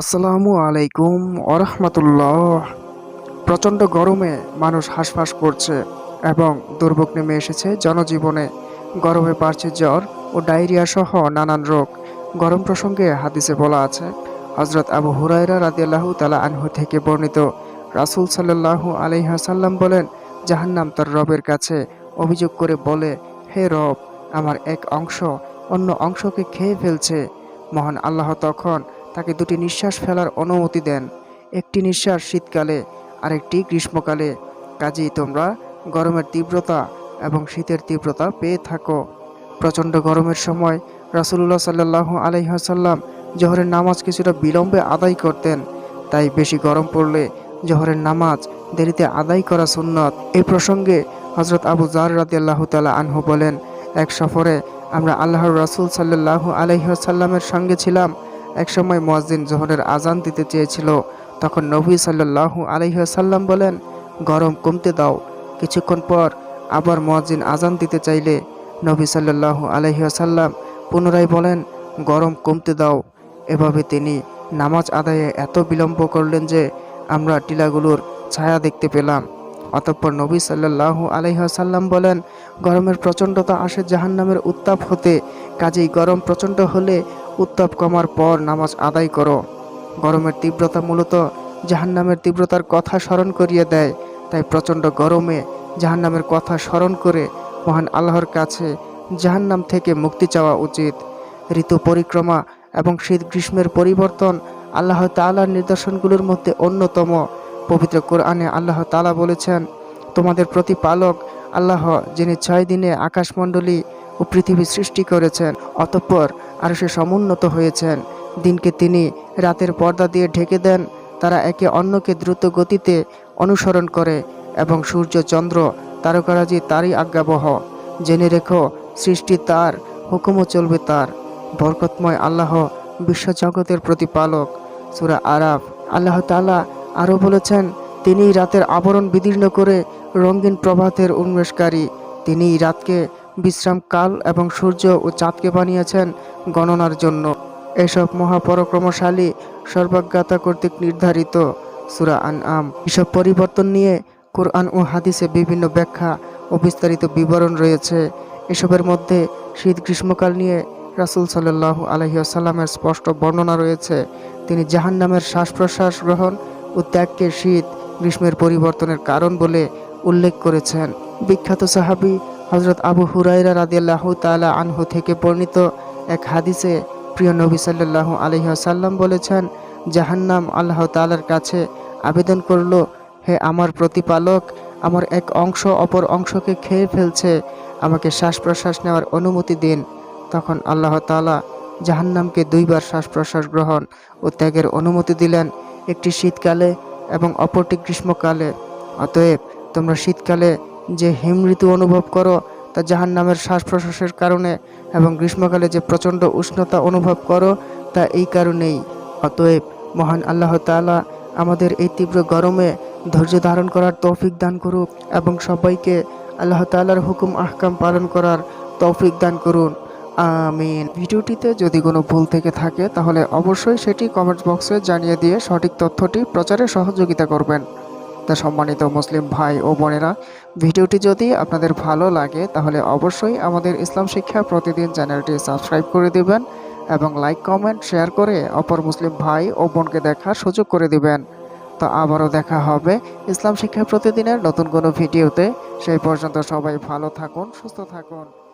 আসসালামু আলাইকুম ওরহমতুল্লাহ। প্রচণ্ড গরমে মানুষ হাঁসফাঁস করছে এবং দুর্ভোগ নেমে এসেছে জনজীবনে। গরমে বাড়ছে জ্বর ও ডায়রিয়া সহ নানান রোগ। গরম প্রসঙ্গে হাদিসে বলা আছে হজরত আবু হুরায়রা রাদিয়াল্লাহু তালা আনহু থেকে বর্ণিত রাসূল সাল্লাল্লাহু আলাইহাসাল্লাম বলেন, জাহান্নাম তার রবের কাছে অভিযোগ করে বলে, হে রব, আমার এক অংশ অন্য অংশকে খেয়ে ফেলছে। মহান আল্লাহ তখন তাকে দুটি নিঃশ্বাস ফেলার অনুমতি দেন। একটি নিঃশ্বাস শীতকালে, আরেকটি গ্রীষ্মকালে। কাজেই তোমরা গরমের তীব্রতা এবং শীতের তীব্রতা পেয়ে থাকো। প্রচণ্ড গরমের সময় রাসুলুল্লাহ সাল্লাহ আলহাসাল্লাম জোহরের নামাজ কিছুটা বিলম্বে আদায় করতেন। তাই বেশি গরম পড়লে জহরের নামাজ দেরিতে আদায় করা সুন্নত। এই প্রসঙ্গে হজরত আবু জার রাদিয়াল্লাহু তালা আনহু বলেন, এক সফরে আমরা আল্লাহর রাসূল সাল্লাল্লাহু আলাইসাল্লামের সঙ্গে ছিলাম। একসময় মুয়াজ্জিন জোহরের আজান দিতে চেয়েছিল। তখন নবী সাল্লাল্লাহু আলাইসাল্লাম বলেন, গরম কমতে দাও। কিছুক্ষণ পর আবার মুয়াজ্জিন আজান দিতে চাইলে নবী সাল্লাল্লাহু আলাইসাল্লাম পুনরায় বলেন, গরম কমতে দাও। এভাবে তিনি নামাজ আদায়ে এত বিলম্ব করলেন যে আমরা টিলাগুলোর ছায়া দেখতে পেলাম। অতঃপর নবী সাল্লাল্লাহু আলাইসাল্লাম বলেন, গরমের প্রচণ্ডতা আসে জাহান্নামের উত্তাপ হতে। কাজেই গরম প্রচণ্ড হলে উত্তাপ কমার পর নামাজ আদায় করো। গরমের তীব্রতা মূলত জাহান্নামের তীব্রতার কথা স্মরণ করিয়ে দেয়। তাই প্রচণ্ড গরমে জাহান্নামের কথা স্মরণ করে মহান আল্লাহর কাছে জাহান্নাম থেকে মুক্তি চাওয়া উচিত। ঋতু পরিক্রমা এবং শীত গ্রীষ্মের পরিবর্তন আল্লাহ তাআলার নিদর্শনগুলোর মধ্যে অন্যতম। পবিত্র কোরআনে আল্লাহ তাআলা বলেছেন, তোমাদের প্রতিপালক আল্লাহ যিনি ছয় দিনে আকাশমণ্ডলী ও পৃথিবী সৃষ্টি করেছেন, অতঃপর আর সে সমুন্নত হয়েছেন। দিনকে তিনি রাতের পর্দা দিয়ে ঢেকে দেন। তারা একে অন্যকে দ্রুত গতিতে অনুসরণ করে এবং সূর্য, চন্দ্র, তারকারাজি তারই আজ্ঞাবহ। জেনে রেখো, সৃষ্টি তার, হুকুমও চলবে তার। বরকতময় আল্লাহ বিশ্বজগতের প্রতিপালক। সুরা আরাফ, আল্লাহ তাআলা আরও বলেছেন তিনি রাতের আবরণ বিদীর্ণ করে রঙিন প্রভাতের উন্মেষকারী। তিনি রাতকে বিশ্রামকাল এবং সূর্য ও চাঁদকে বানিয়েছেন গণনার জন্য। এসব মহাপরাক্রমশালী সর্বাজ্ঞাতা কর্তৃক নির্ধারিত সুরা আন আম এসব পরিবর্তন নিয়ে কোরআন ও হাদিসে বিভিন্ন ব্যাখ্যা ও বিস্তারিত বিবরণ রয়েছে। এসবের মধ্যে শীত গ্রীষ্মকাল নিয়ে রাসুল সাল্লাহ আলহিউসাল্লামের স্পষ্ট বর্ণনা রয়েছে। তিনি জাহান্নামের শ্বাস প্রশ্বাস গ্রহণ ও ত্যাগকে শীত গ্রীষ্মের পরিবর্তনের কারণ বলে উল্লেখ করেছেন। বিখ্যাত সাহাবি হজরত আবু হুরাইরা রাদিয়াল্লাহ তালা আনহু থেকে বর্ণিত এক হাদিসে প্রিয় নবী সাল্লাল্লাহু আলহিহাসাল্লাম বলেছেন, জাহান্নাম আল্লাহ তালার কাছে আবেদন করল, হে আমার প্রতিপালক, আমার এক অংশ অপর অংশকে খেয়ে ফেলছে, আমাকে শ্বাস প্রশ্বাস নেওয়ার অনুমতি দিন। তখন আল্লাহ তালা জাহান্নামকে দুইবার শ্বাস প্রশ্বাস গ্রহণ ও ত্যাগের অনুমতি দিলেন, একটি শীতকালে এবং অপরটি গ্রীষ্মকালে। অতএব তোমরা শীতকালে যে হিম ঋতু অনুভব করো, তা জাহান নামের শ্বাস প্রশ্বাসের কারণে এবং গ্রীষ্মকালে যে প্রচণ্ড উষ্ণতা অনুভব করো, তা এই কারণেই। অতএব মহান আল্লাহ তাআলা আমাদের এই তীব্র গরমে ধৈর্য ধারণ করার তৌফিক দান করুক এবং সবাইকে আল্লাহ তাআলার হুকুম আহকাম পালন করার তৌফিক দান করুন। আমিন। ভিডিওটিতে যদি কোনো ভুল থেকে থাকে, তাহলে অবশ্যই সেটি কমেন্ট বক্সে জানিয়ে দিয়ে সঠিক তথ্যটি প্রচারে সহযোগিতা করবেন। সম্মানিত মুসলিম ভাই ও বোনেরা, ভিডিওটি যদি আপনাদের ভালো লাগে, তাহলে অবশ্যই আমাদের ইসলাম শিক্ষা প্রতিদিন চ্যানেলটি সাবস্ক্রাইব করে দিবেন এবং লাইক, কমেন্ট, শেয়ার করে অপর মুসলিম ভাই ও বোনকে দেখার সুযোগ করে দিবেন। তো আবারও দেখা হবে ইসলাম শিক্ষা প্রতিদিনের নতুন কোনো ভিডিওতে। সেই পর্যন্ত সবাই ভালো থাকুন, সুস্থ থাকুন।